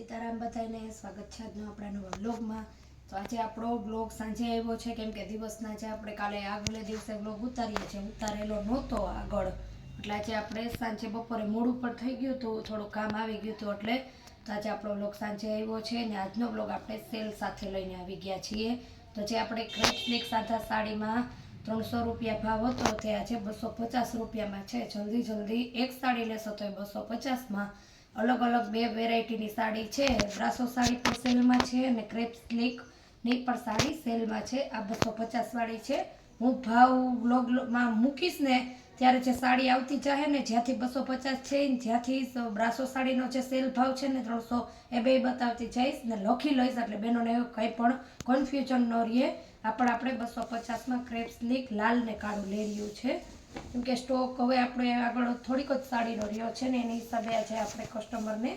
સીતારામ બધાને સ્વાગત છે આજનો આપણા નવા બ્લોગમાં તો આજે આપણો બ્લોગ સાંજે આવ્યો છે, કેમ કે દિવસના જે આપણે કાલે આગલે દિવસે બ્લોગ ઉતારીએ છીએ. ઉતારેલો નહોતો આગળ. એટલે આજે આપણે સાંજે બપોરે મોડું પર થઈ ગયું હતું, થોડું કામ આવી ગયું હતું એટલે તો આજે આપણો બ્લોગ સાંજે આવ્યો છે અને આજનો બ્લોગ આપણે સેલ સાથે લઈને આવી ગયા છીએ. તો જે આપણે ક્રેપ સાધા સાડીમાં ત્રણસો રૂપિયા ભાવ હતો, તે આજે બસો પચાસ રૂપિયામાં છે. જલ્દી જલ્દી એક સાડી લેશો તો એ બસો પચાસમાં અલગ અલગ બે વેરાયટીની સાડી છે. બ્રાસો સાડી પણ સેલમાં છે અને ક્રેપ સ્લીકની પણ સાડી સેલમાં છે. આ બસો પચાસ વાળી છે. હું ભાવ બ્લોગમાં મૂકીશ ને ત્યારે જે સાડી આવતી ચાહે ને જ્યાંથી બસો પચાસ છે જ્યાંથી બ્રાસો સાડીનો જે સેલ ભાવ છે ને ત્રણસો એ બે બતાવતી જઈશ ને લખી લઈશ એટલે એવું કંઈ પણ કન્ફ્યુઝન ન રહે. આ પણ આપણે બસો પચાસમાં ક્રેપ સ્લીક લાલ ને કાળું લેરિયું છે. કેમ કે સ્ટોક હવે આપણે આગળ થોડીક જ સાડીનો રહ્યો છે ને એની હિસાબે આજે આપણે કસ્ટમરને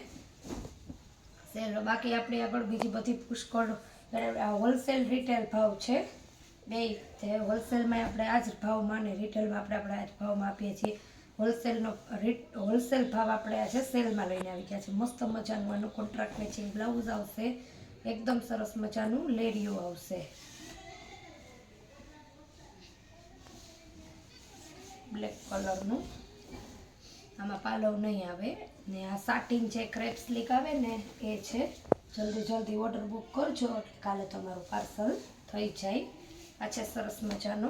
સેલ બાકી આપણે આગળ બીજી બધી પુષ્કળ હોલસેલ રિટેલ ભાવ છે. બે, જે હોલસેલમાં આપણે આ જ ભાવમાં ને રિટેલમાં આપણે આપણે આ જ ભાવમાં આપીએ છીએ. હોલસેલનો હોલસેલ ભાવ આપણે આજે સેલમાં લઈને આવી ગયા છે મસ્ત મજાનું આનું કોન્ટ્રાક્ટ મેચિંગ બ્લાઉઝ આવશે. એકદમ સરસ મજાનું લેરિયું આવશે. બ્લેક કલરનું આમાં પાલવ નહીં આવે. ને આ સાટિન જે ક્રેપ સ્લીક આવે ને, એ છે. જલ્દી જલ્દી ઓર્ડર બુક કરજો કાલે તમારું પાર્સલ થઈ જાય. આ છે સરસ મજાનો.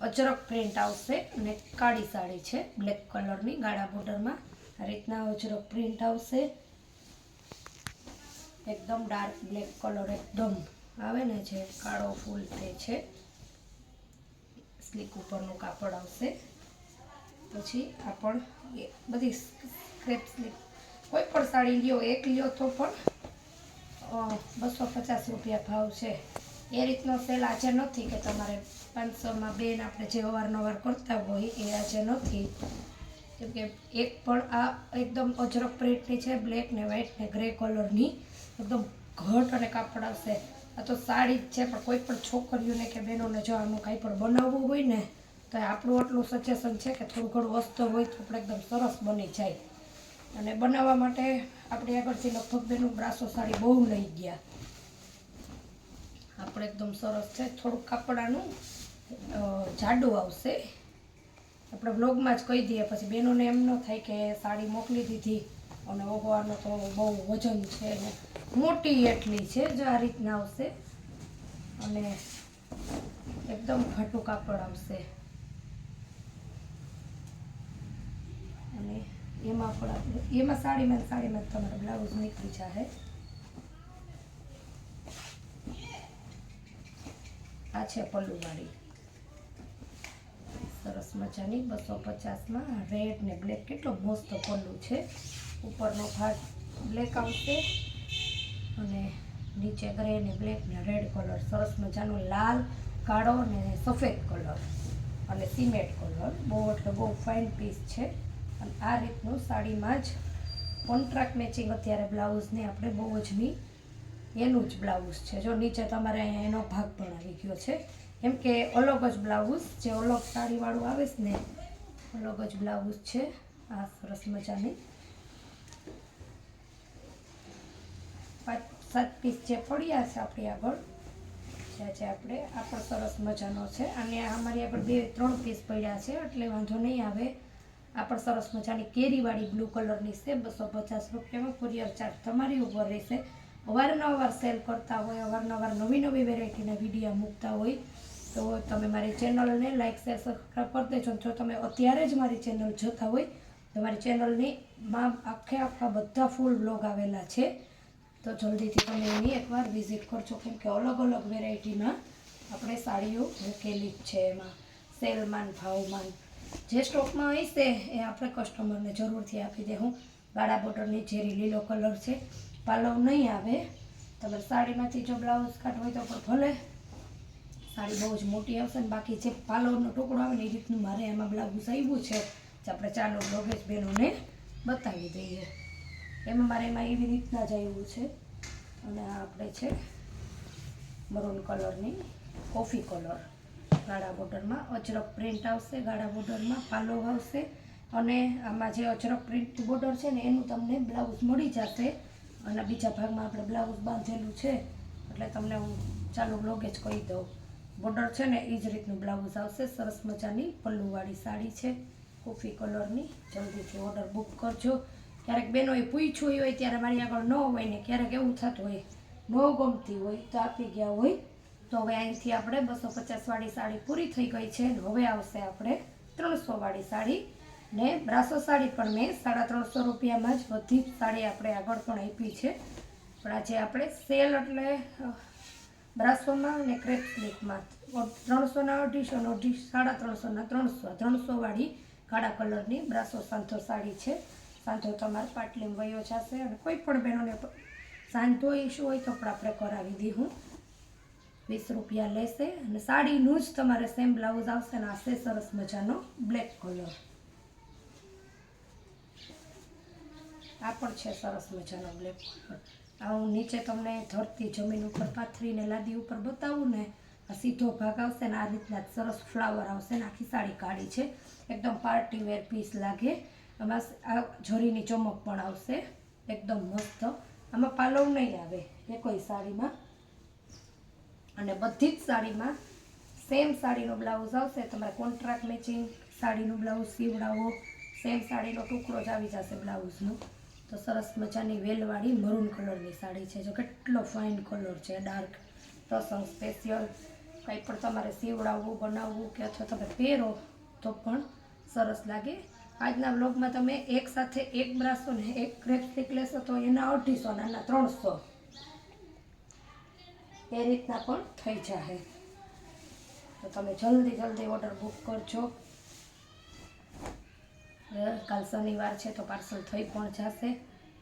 અજરક પ્રિન્ટ આવશે અને કાળી સાડી છે બ્લેક કલરની ગાળા બોર્ડરમાં આ રીતના અજરક પ્રિન્ટ આવશે. એકદમ ડાર્ક બ્લેક કલર એકદમ આવે ને, જે કાળો ફૂલ તે છે. સ્લીક ઉપરનું કાપડ આવશે. પછી આ પણ એ બધી સ્ક્રેપ કોઈ પણ સાડી લ્યો, એક લ્યો તો પણ બસો પચાસ રૂપિયા ભાવ છે. એ રીતનો સેલ આજે નથી કે તમારે પાંચસોમાં બેન આપણે જે અવારનવાર કરતા હોય એ આજે નથી. કેમ કે એક પણ આ એકદમ અજરક પ્રિન્ટની છે બ્લેક ને વ્હાઇટ ને ગ્રે કલરની એકદમ ઘટ અને કાપડ આવશે. આ તો સાડી જ છે, પણ કોઈ પણ છોકરીઓને કે બહેનોને જો આનું કાંઈ પણ બનાવવું હોય ને તો આપણું આટલું સજેશન છે કે થોડું ઘણું વસ્તુ હોય તો આપણે એકદમ સરસ બની જાય. અને બનાવવા માટે આપણે આગળથી લગભગ બ્રાસો સાડી બહુ લઈ ગયા. આપણે એકદમ સરસ છે. થોડુંક કાપડાનું જાડું આવશે. આપણે બ્લોગમાં જ કહી દઈએ, પછી બેનોને એમ ન થાય કે સાડી મોકલી દીધી અને ઓગવાનો તો બહુ વજન છે ને. મોટી એટલી છે જો આ રીતના આવશે. અને એકદમ ઘાટું કાપડ આવશે અને એમાં આપણે એમાં સાડીમાં સાડીમાં તમારે બ્લાઉઝ નીકળી જાય આ છે પલ્લુવાળી સરસ મજાની બસો પચાસમાં રેડ ને બ્લેક કેટલો મસ્ત પલ્લુ છે. ઉપરનો ભાગ બ્લેક આવશે અને નીચે ગ્રે ને બ્લેક ને રેડ કલર સરસ મજાનો લાલ, કાળો ને સફેદ કલર અને સિમેન્ટ કલર બહુ એટલે બહુ ફાઇન પીસ છે. અને આ રીતનું સાડીમાં જ કોન્ટ્રાક્ટ મેચિંગ અત્યારે બ્લાઉઝને આપણે બહુ જ ની, એનું જ બ્લાઉઝ છે. જો નીચે તમારે અહીંયા એનો ભાગ પણ આવી ગયો છે. કેમ કે અલગ જ બ્લાઉઝ જે અલગ સાડીવાળું આવે છે ને, અલગ જ બ્લાઉઝ છે. આ સરસ મજાની. પાંચ, સાત પીસ જે પડ્યા છે આપણી આગળ, જે આપણે, આ પણ સરસ મજાનો છે. અને અમારી આગળ બે, ત્રણ પીસ પડ્યા છે, એટલે વાંધો નહીં આવે. આ પણ સરસ મજાની કેરીવાળી બ્લુ કલરની છે, બસો પચાસ રૂપિયામાં કુરિયર ચાર્જ તમારી ઉપર રહેશે. અવારનવાર સેલ કરતા હોય, અવારનવાર નવી નવી વેરાયટીના વીડિયો મૂકતા હોય, તો તમે મારી ચેનલને લાઇક શેર, સબસ્ક્રાઈબ કરી દેજો. જો તમે અત્યારે જ મારી ચેનલ જોતા હોય, તો મારી ચેનલની માં આખે આખા બધા ફૂલ બ્લોગ આવેલા છે. તો જલ્દીથી તમે એની એકવાર વિઝિટ કરજો, કેમ કે અલગ અલગ વેરાયટીમાં આપણે સાડીઓ મૂકેલી જ છે એમાં. સેલમાન, ભાવમાન જે સ્ટોકમાં હશે એ આપણે કસ્ટમરને જરૂરથી આપી દે. હું ગાળા બોર્ડરની ઝેરી લીલો કલર છે, પાલવ નહીં આવે. તમારે સાડીમાંથી જો બ્લાઉઝ કાટ હોય તો પણ ભલે. સાડી બહુ જ મોટી આવશે ને બાકી જે પાલવનો ટુકડો આવે ને એ રીતનું મારે એમાં બ્લાઉઝ આવ્યું છે, જે આપણે ચાલો બ્લોગેજ બહેનોને બતાવી દઈએ. એમાં મારે એમાં એવી રીતના જ આવ્યું છે. અને આ આપણે છે મરૂન કલરની કોફી કલર ગાળા બોર્ડરમાં અજરક પ્રિન્ટ આવશે, ગાળા બોર્ડરમાં પાલો આવશે. અને આમાં જે અજરક પ્રિન્ટ બોર્ડર છે ને, એનું તમને બ્લાઉઝ મળી જશે. અને બીજા ભાગમાં આપણે બ્લાઉઝ બાંધેલું છે. એટલે તમને હું ચાલુ બ્લોગે જ કહી દઉં. બોર્ડર છે ને એ જ રીતનું બ્લાઉઝ આવશે. સરસ મજાની પલ્લુવાળી સાડી છે. કોફી કલરની. જલ્દીથી ઓર્ડર બુક કરજો. ક્યારેક બહેનોએ પૂછ્યું હોય, ત્યારે મારી આગળ ન હોય ને, ક્યારેક એવું થતું હોય, ન ગમતી હોય, તો આપી ગયા હોય. તો હવે અહીંથી આપણે બસો પચાસવાળી સાડી પૂરી થઈ ગઈ છે હવે આવશે આપણે ત્રણસોવાળી સાડી. ને બ્રાસો સાડી પણ મેં સાડા ત્રણસો રૂપિયામાં જ બધી સાડી આપણે આગળ પણ આપી છે. પણ આજે આપણે સેલ એટલે બ્રાસોમાં અને ક્રેપ સ્લીકમાં ત્રણસોના અઢીસો ને અઢી, સાડા ત્રણસોના ત્રણસો, ત્રણસોવાળી કાળા કલરની બ્રાસો સાંધો સાડી છે. સાંધો તમારે પાટલીમાં વયો જશે અને કોઈ પણ બહેનોને સાંધો ઇશ્યુ હોય તો પણ આપણે કરાવી દઈશું વીસ રૂપિયા લેશે અને સાડીનું જ તમારે સેમ બ્લાઉઝ આવશે અને આશે સરસ મજાનો બ્લેક કલર. આ પણ છે સરસ મજાનો બ્લેક કલર. આ હું નીચે તમને ધરતી જમીન ઉપર પાથરીને લાદી ઉપર બતાવું ને, આ સીધો ભાગ આવશે ને આ રીતના સરસ ફ્લાવર આવશે ને આખી સાડી કાઢી છે. એકદમ પાર્ટી વેર પીસ લાગે. આમાં આ જોરીની ચમક પણ આવશે. એકદમ મસ્ત. આમાં પાલવ નહીં આવે એ કોઈ સાડીમાં. અને બધી જ સાડીમાં સેમ સાડીનો બ્લાઉઝ આવશે. તમારે કોન્ટ્રાક્ટ મેચિંગ સાડીનું બ્લાઉઝ સીવડાવો. સેમ સાડીનો ટુકડો જ આવી જશે બ્લાઉઝનો તો સરસ મજાની વેલવાળી મરૂન કલરની સાડી છે. જો કેટલો ફાઇન કલર છે ડાર્ક પ્રસંગ સ્પેશિયલ કંઈ પણ તમારે સીવડાવવું, બનાવવું કે અથવા તમે પહેરો તો પણ સરસ લાગે. આજના બ્લોગમાં તમે એક સાથે એક બ્રાસો ને એક ક્રેપ સ્ટીક લેશો તો એના અઢીસો ને એના ત્રણસો એ રીતના પણ થઈ જશે તો તમે જલ્દી જલ્દી ઓર્ડર બુક કરજો. કાલ શનિવાર છે તો પાર્સલ થઈ પણ જશે.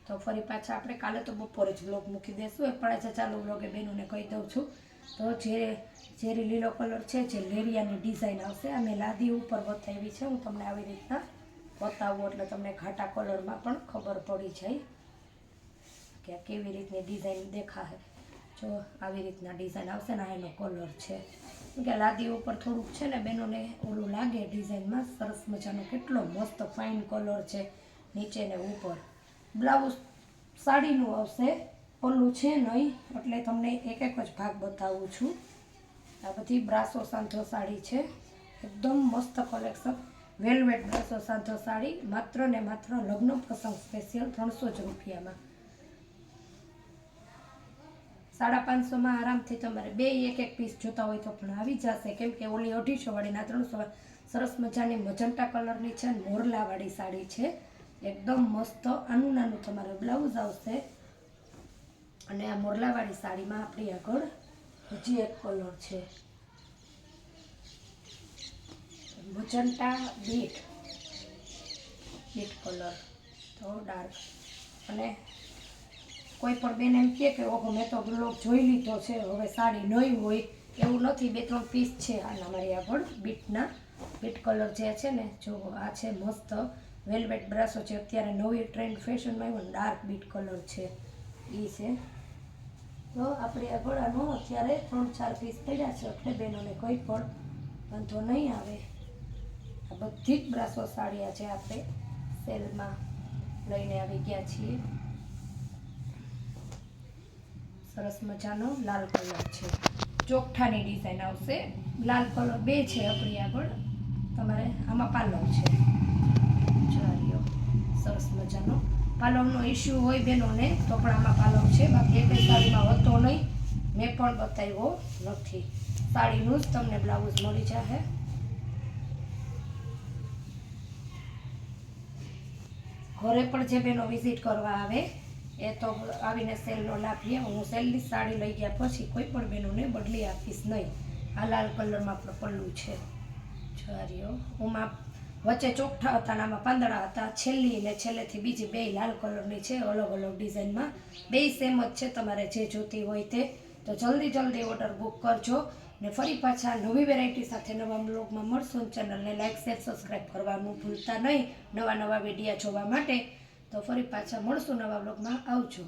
તો ફરી પાછા આપણે કાલે તો બપોરે જ બ્લોગ મૂકી દઈશું એ પણ આજે ચાલુ બ્લોગે બહેનોને કહી દઉં છું. તો જે ઝેરી લીલો કલર છે, જે લેરિયાની ડિઝાઇન આવશે, અમે લાદી ઉપર બતાવી છે. હું તમને આવી રીતના બતાવું એટલે તમને ઘાટા કલરમાં પણ ખબર પડી જાય કે કેવી રીતની ડિઝાઇન દેખાશે જો આવી રીતના ડિઝાઇન આવશે ને એનો કલર છે. કે લાદી ઉપર થોડુંક છે ને બહેનોને ઓલું લાગે ડિઝાઇનમાં સરસ મજાનો કેટલો મસ્ત ફાઇન કલર છે નીચે ને ઉપર. બ્લાઉઝ સાડીનું આવશે, પલ્લું છે નહીં, એટલે તમને એક એક જ ભાગ બતાવું છું. આ બધી બ્રાસો સાંધો સાડી છે. એકદમ મસ્ત કલેક્શન વેલવેટ બ્રાસો સાંધો સાડી, માત્ર ને માત્ર લગ્ન પ્રસંગ સ્પેશિયલ ત્રણસો જ રૂપિયામાં. સાડા પાંચસોમાં આરામથી તમારે બે એક એક પીસ જોતા હોય તો પણ આવી જશે. કેમ કે ઓલી અઢીસો વાળીના ત્રણસો સરસ મજાની મજંટા કલરની છે મોરલાવાળી સાડી છે. એકદમ મસ્ત આનું નાનું તમારું બ્લાઉઝ આવશે. અને આ મોરલાવાળી સાડીમાં આપણી આગળ હજી એક કલર છે. Magenta beet. Beet colour. તો ડાર્ક. અને કોઈ પણ બેન એમ કહે કે, ઓહો, મેં તો બ્લોગ જોઈ લીધો છે, હવે સાડી નહીં હોય. એવું નથી, બે ત્રણ પીસ છે આના મારી આગળ બીટના. બીટ કલર જે છે ને, જો આ છે મસ્ત. વેલવેટ બ્રાસો છે, અત્યારે નવી ટ્રેન્ડ ફેશનમાં આવ્યો ડાર્ક બીટ કલર છે. એ છે. તો આપણે આગળ આનો અત્યારે ત્રણ ચાર પીસ પડ્યા છે, એટલે બેનોને કોઈ પણ વાંધો નહીં આવે. આ બધી જ બ્રાસો સાડીયા છે આપણે સેલમાં લઈને આવી ગયા છીએ. સરસ મજાનો લાલ કલર છે. ચોકઠાની ડિઝાઇન આવશે. લાલ કલર બે છે આપણી આગળ. તમારે આમાં પાલવ છે. ચાલ્યો સરસ મજાનો. પાલવનો ઇસ્યુ હોય બેનોને તો પણ આમાં પાલવ છે. બાકી એક સાડીમાં હતો નહીં. મેં પણ બતાવ્યો નથી. સાડીનું જ તમને બ્લાઉઝ મળી જશે ઘરે પણ જે બેનો વિઝિટ કરવા આવે એ તો આવીને સેલનો લાભ લે હું સેલની સાડી લઈ ગયા પછી કોઈ પણ બહેનોને બદલી આપીશ નહીં. આ લાલ કલરમાં પણ પલ્લું છે. જારીઓ ઉમાં વચ્ચે ચોખ્ઠા હતા અને આમાં પાંદડા હતા. છેલ્લી ને છેલ્લેથી બીજી બે લાલ કલરની છે. અલગ અલગ ડિઝાઇનમાં. બે સેમ જ છે. તમારે જે જોતી હોય તે. તો જલ્દી જલ્દી ઓર્ડર બુક કરજો ને ફરી પાછા નવી વેરાયટી સાથે નવા બ્લોગમાં મળશું ચેનલને લાઇક શેર, સબસ્ક્રાઈબ કરવાનું ભૂલતા નહીં. નવા નવા વિડીયા જોવા માટે તો ફરી પાછા મળશું નવા બ્લોગમાં આવજો.